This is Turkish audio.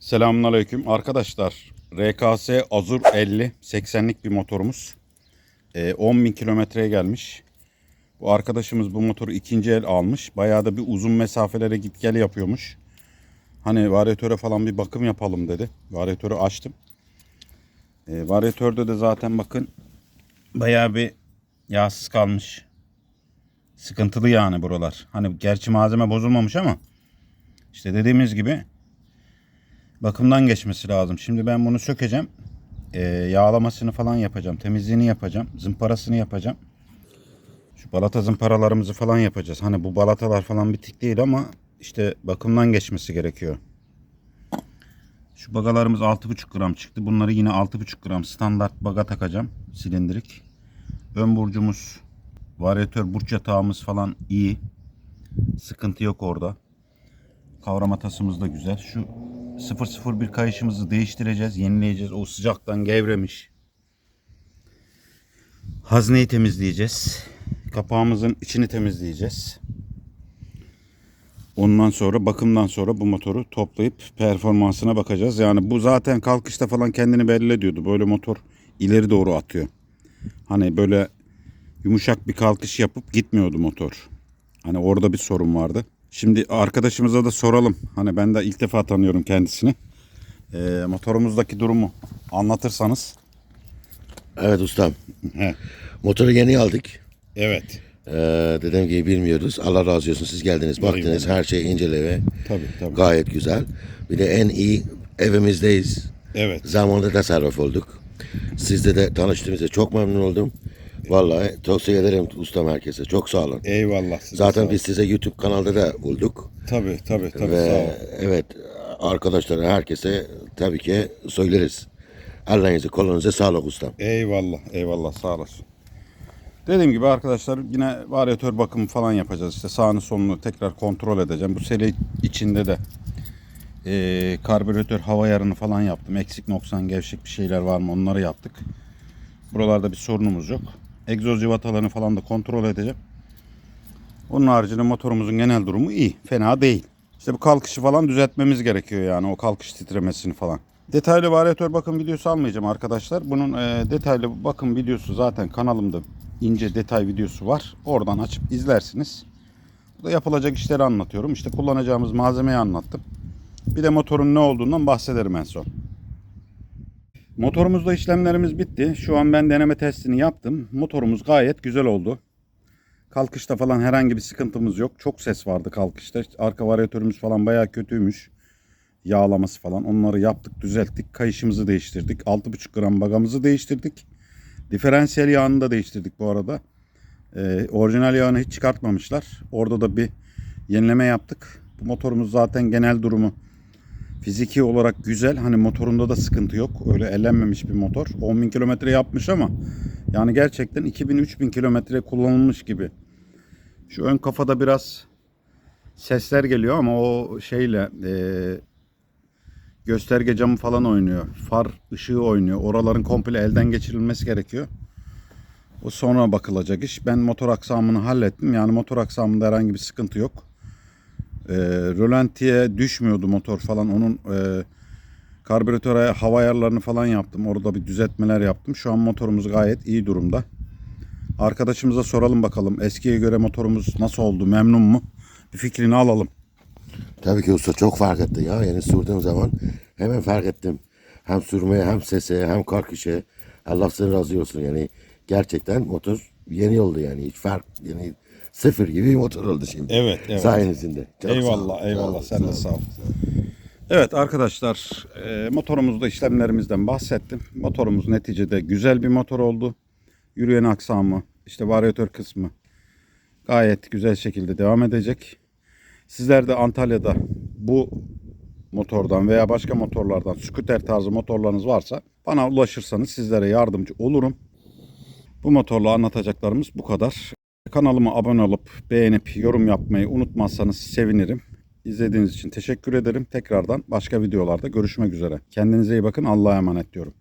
Selamünaleyküm arkadaşlar. RKS Azur 50 80'lik bir motorumuz. Ee, 10.000 kilometreye gelmiş. Bu arkadaşımız bu motoru ikinci el almış. Bayağı da bir uzun mesafelere git gel yapıyormuş. Hani varyatöre falan bir bakım yapalım dedi. Varyatörü açtım. Ee, varyatörde de zaten bakın bayağı bir yağsız kalmış. Sıkıntılı yani buralar. Hani gerçi malzeme bozulmamış ama işte dediğimiz gibi bakımdan geçmesi lazım. Şimdi ben bunu sökeceğim. Ee, yağlamasını falan yapacağım. Temizliğini yapacağım. Zımparasını yapacağım. Şu balata zımparalarımızı falan yapacağız. Hani bu balatalar falan bitik değil ama işte bakımdan geçmesi gerekiyor. Şu bagalarımız 6,5 gram çıktı. Bunları yine 6,5 gram standart baga takacağım. Silindirik. Ön burcumuz, varyatör burç yatağımız falan iyi. Sıkıntı yok orada. Kavrama tasımız da güzel. Şu 001 kayışımızı değiştireceğiz, yenileyeceğiz. O sıcaktan gevremiş. Hazneyi temizleyeceğiz. Kapağımızın içini temizleyeceğiz. Ondan sonra bakımdan sonra bu motoru toplayıp performansına bakacağız. Yani bu zaten kalkışta falan kendini belli ediyordu. Böyle motor ileri doğru atıyor. Hani böyle yumuşak bir kalkış yapıp gitmiyordu motor. Hani orada bir sorun vardı. Şimdi arkadaşımıza da soralım. Hani ben de ilk defa tanıyorum kendisini. Ee, motorumuzdaki durumu anlatırsanız. Evet ustam. He. Motoru yeni aldık. Evet. Ee, dediğim gibi bilmiyoruz. Allah razı olsun siz geldiniz baktınız her şey inceleme. Tabii tabii. Gayet güzel. Bir de en iyi evimizdeyiz. Evet. Zamanında tasarruf olduk. Sizle de tanıştığımızda çok memnun oldum. Vallahi tavsiye ederim ustam herkese. Çok sağ olun. Eyvallah. size Zaten biz size YouTube kanalda da bulduk. Tabii tabii tabii sağ olun. Ve evet arkadaşlara herkese tabii ki söyleriz. Allah'ınıza kolunuza sağlık ustam. Eyvallah, eyvallah sağ olasın. Dediğim gibi arkadaşlar yine varyatör bakımı falan yapacağız. İşte sağını solunu tekrar kontrol edeceğim. Bu seri içinde de eee karbüratör hava yarını falan yaptım. Eksik noksan gevşek bir şeyler var mı onları yaptık. Buralarda bir sorunumuz yok. Egzoz civatalarını falan da kontrol edeceğim. Onun haricinde motorumuzun genel durumu iyi. Fena değil. İşte bu kalkışı falan düzeltmemiz gerekiyor yani o kalkış titremesini falan. Detaylı varyatör bakım videosu almayacağım arkadaşlar. Bunun e, detaylı bakım videosu zaten kanalımda ince detay videosu var. Oradan açıp izlersiniz. Burada yapılacak işleri anlatıyorum. İşte kullanacağımız malzemeyi anlattım. Bir de motorun ne olduğundan bahsederim en son. Motorumuzda işlemlerimiz bitti. Şu an ben deneme testini yaptım. Motorumuz gayet güzel oldu. Kalkışta falan herhangi bir sıkıntımız yok. Çok ses vardı kalkışta. Arka varyatörümüz falan bayağı kötüymüş. Yağlaması falan. Onları yaptık, düzelttik. Kayışımızı değiştirdik. 6,5 gram bagamızı değiştirdik. Diferansiyel yağını da değiştirdik bu arada. Ee, orijinal yağını hiç çıkartmamışlar. Orada da bir yenileme yaptık. Bu motorumuz zaten genel durumu fiziki olarak güzel. Hani motorunda da sıkıntı yok. Öyle ellenmemiş bir motor. 10.000 kilometre yapmış ama yani gerçekten 2000-3000 kilometre kullanılmış gibi. Şu ön kafada biraz sesler geliyor ama o şeyle e, gösterge camı falan oynuyor. Far ışığı oynuyor. Oraların komple elden geçirilmesi gerekiyor. O sonra bakılacak iş. Ben motor aksamını hallettim. Yani motor aksamında herhangi bir sıkıntı yok. E, rölantiye düşmüyordu motor falan. Onun e, karbüratöre hava ayarlarını falan yaptım. Orada bir düzeltmeler yaptım. Şu an motorumuz gayet iyi durumda. Arkadaşımıza soralım bakalım. Eskiye göre motorumuz nasıl oldu? Memnun mu? Bir fikrini alalım. Tabii ki usta çok fark etti ya. Yani sürdüğüm zaman hemen fark ettim. Hem sürmeye hem sese hem kalkışa. Allah size razı olsun yani. Gerçekten motor yeni oldu yani. Hiç fark yani sıfır gibi motor oldu şimdi. Evet, evet. Sayenizde. Çok eyvallah, eyvallah. sağ olun, Sen de sağ ol. Evet arkadaşlar, e, motorumuzda işlemlerimizden bahsettim. Motorumuz neticede güzel bir motor oldu. Yürüyen aksamı, işte varyatör kısmı gayet güzel şekilde devam edecek. Sizler de Antalya'da bu motordan veya başka motorlardan scooter tarzı motorlarınız varsa bana ulaşırsanız sizlere yardımcı olurum. Bu motorla anlatacaklarımız bu kadar. Kanalıma abone olup beğenip yorum yapmayı unutmazsanız sevinirim. İzlediğiniz için teşekkür ederim. Tekrardan başka videolarda görüşmek üzere. Kendinize iyi bakın. Allah'a emanet diyorum.